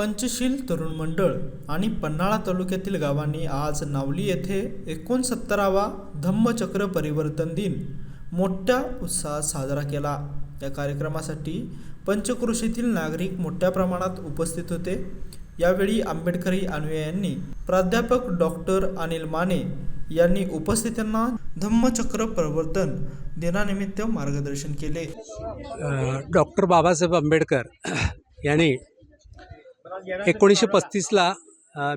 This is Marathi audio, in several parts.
पंचशील तरुण मंडळ आणि पन्हाळा तालुक्यातील गावांनी आज नावली येथे एकोणसत्तरावा धम्मचक्र परिवर्तन दिन मोठ्या उत्साहात साजरा केला. या कार्यक्रमासाठी पंचकृषीतील नागरिक मोठ्या प्रमाणात उपस्थित होते. यावेळी आंबेडकरी अनुयायांनी प्राध्यापक डॉक्टर अनिल माने यांनी उपस्थितांना धम्मचक्र प्रवर्तन दिनानिमित्त मार्गदर्शन केले. डॉक्टर बाबासाहेब आंबेडकर यांनी एकोणीसशे पस्तीसला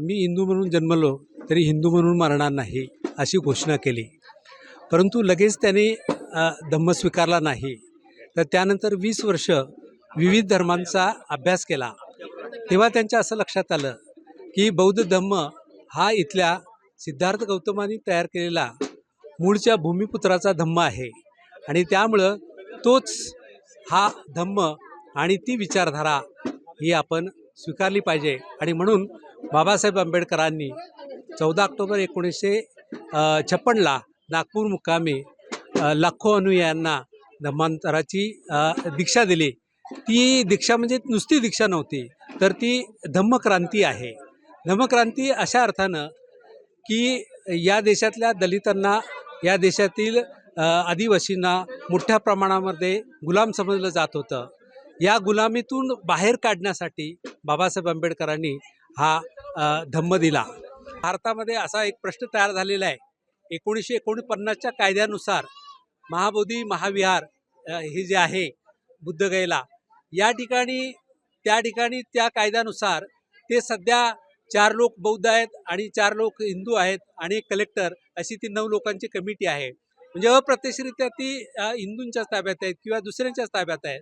मी हिंदू म्हणून जन्मलो तरी हिंदू म्हणून मरणार नाही अशी घोषणा केली. परंतु लगेच त्यांनी धम्म स्वीकारला नाही. तर त्यानंतर वीस वर्ष विविध धर्मांचा अभ्यास केला. तेव्हा त्यांच्या असं लक्षात आलं की बौद्ध धम्म हा इथल्या सिद्धार्थ गौतमांनी तयार केलेला मूळच्या भूमिपुत्राचा धम्म आहे. आणि त्यामुळं तोच हा धम्म आणि ती विचारधारा ही आपण स्वीकारली पाहिजे. आणि म्हणून बाबासाहेब आंबेडकरांनी चौदा ऑक्टोबर एकोणीसशे छप्पनला नागपूर मुक्कामी लाखो अनुयायांना धम्मांतराची दीक्षा दिली. ती दीक्षा म्हणजे नुसती दीक्षा नव्हती तर ती धम्मक्रांती आहे. धम्मक्रांती अशा अर्थानं की या देशातल्या दलितांना या देशातील आदिवासींना मोठ्या प्रमाणामध्ये गुलाम समजलं जात होतं. या गुलामीतून बाहेर काढण्यासाठी बाबासाहेब आंबेडकरांनी हा धम्म दिला. भारतामध्ये असा एक प्रश्न तयार झालेला आहे. एकोणीसशे एकोणपन्नासच्या कायद्यानुसार महाबोधी महाविहार हे जे आहे बुद्धगयेला या ठिकाणी त्या ठिकाणी त्या कायद्यानुसार ते सध्या चार लोक बौद्ध आहेत आणि चार लोक हिंदू आहेत आणि एक कलेक्टर अशी ती नऊ लोकांची कमिटी आहे. म्हणजे अप्रत्यक्षरित्या ती हिंदूंच्याच ताब्यात आहेत किंवा दुसऱ्यांच्याच ताब्यात आहेत.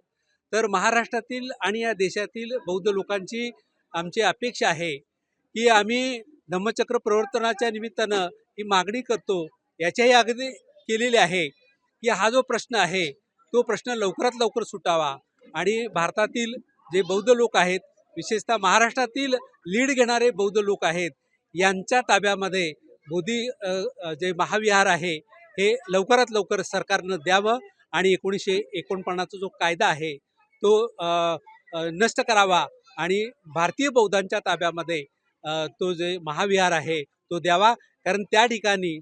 तर महाराष्ट्रातील आणि या देशातील बौद्ध लोकांची आमची अपेक्षा आहे की आम्ही धम्मचक्र प्रवर्तनाच्या निमित्तानं ही मागणी करतो याच्याही अगदी केलेली आहे की हा जो प्रश्न आहे तो प्रश्न लवकरात लवकर सुटावा आणि भारतातील जे बौद्ध लोक आहेत विशेषतः महाराष्ट्रातील लीड घेणारे बौद्ध लोक आहेत यांच्या ताब्यामध्ये बोधी जे महाविहार आहे हे लवकरात लवकर सरकारनं द्यावं आणि एकोणीसशे एकोणपन्नासचा जो कायदा आहे तो नष्ट करावा आणि भारतीय बौद्धांच्या ताब्यामध्ये तो जे महाविहार आहे तो द्यावा. कारण त्या ठिकाणी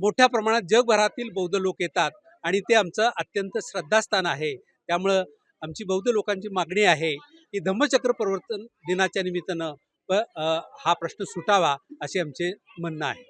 मोठ्या प्रमाणात जगभरातील बौद्ध लोक येतात आणि ते आमचं अत्यंत श्रद्धास्थान आहे. त्यामुळं आमची बौद्ध लोकांची मागणी आहे की धम्मचक्र प्रवर्तन दिनाच्या निमित्तानं प हा प्रश्न सुटावा असे आमचे म्हणणं आहे.